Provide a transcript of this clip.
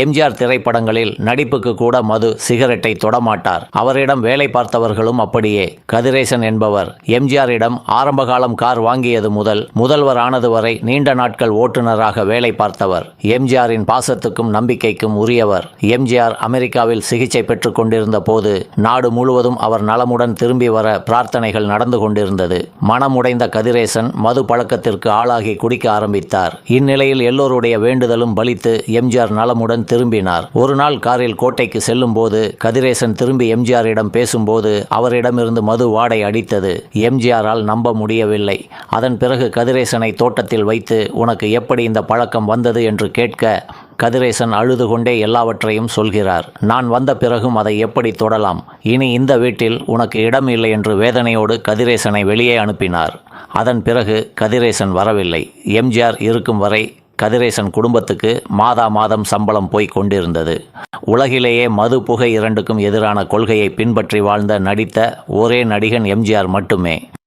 எம்ஜிஆர் திரைப்படங்களில் நடிப்புக்கு கூட மது சிகரெட்டை தொடமாட்டார். அவரிடம் வேலை பார்த்தவர்களும் அப்படியே. கதிரேசன் என்பவர் எம்ஜிஆரிடம் ஆரம்பகாலம் கார் வாங்கியது முதல் முதல்வர் ஆனது வரை நீண்ட நாட்கள் ஓட்டுநராக வேலை பார்த்தவர். எம்ஜிஆரின் பாசத்துக்கும் நம்பிக்கைக்கும் உரியவர். எம்ஜிஆர் அமெரிக்காவில் சிகிச்சை பெற்றுக் கொண்டிருந்த போது நாடு முழுவதும் அவர் நலமுடன் திரும்பி வர பிரார்த்தனைகள் நடந்து கொண்டிருந்தது. மனமுடைந்த கதிரேசன் மது பழக்கத்திற்கு ஆளாகி குடிக்க ஆரம்பித்தார். இந்நிலையில் எல்லோருடைய வேண்டுதலும் பலித்து எம்ஜிஆர் நலமுடன் திரும்பினார். ஒரு நாள் காரில் கோட்டைக்கு செல்லும் போது கதிரேசன் திரும்பி எம்ஜிஆரிடம் பேசும்போது அவரிடமிருந்து மது வாடை அடித்தது. எம்ஜிஆரால் நம்ப முடியவில்லை. அதன் பிறகு கதிரேசனை தோட்டத்தில் வைத்து உனக்கு எப்படி இந்த பழக்கம் வந்தது? என்று கேட்க கதிரேசன் அழுது கொண்டே எல்லாவற்றையும் சொல்கிறார். நான் வந்த பிறகும் அதை எப்படி தொடலாம்? இனி இந்த வீட்டில் உனக்கு இடம் இல்லை என்று வேதனையோடு கதிரேசனை வெளியே அனுப்பினார். அதன் பிறகு கதிரேசன் வரவில்லை. எம்ஜிஆர் இருக்கும் வரை கதிரேசன் குடும்பத்துக்கு மாதா மாதம் சம்பளம் போய் கொண்டிருந்தது. உலகிலேயே மது புகை இரண்டுக்கும் எதிரான கொள்கையை பின்பற்றி வாழ்ந்த நடித்த ஒரே நடிகன் எம்ஜிஆர் மட்டுமே.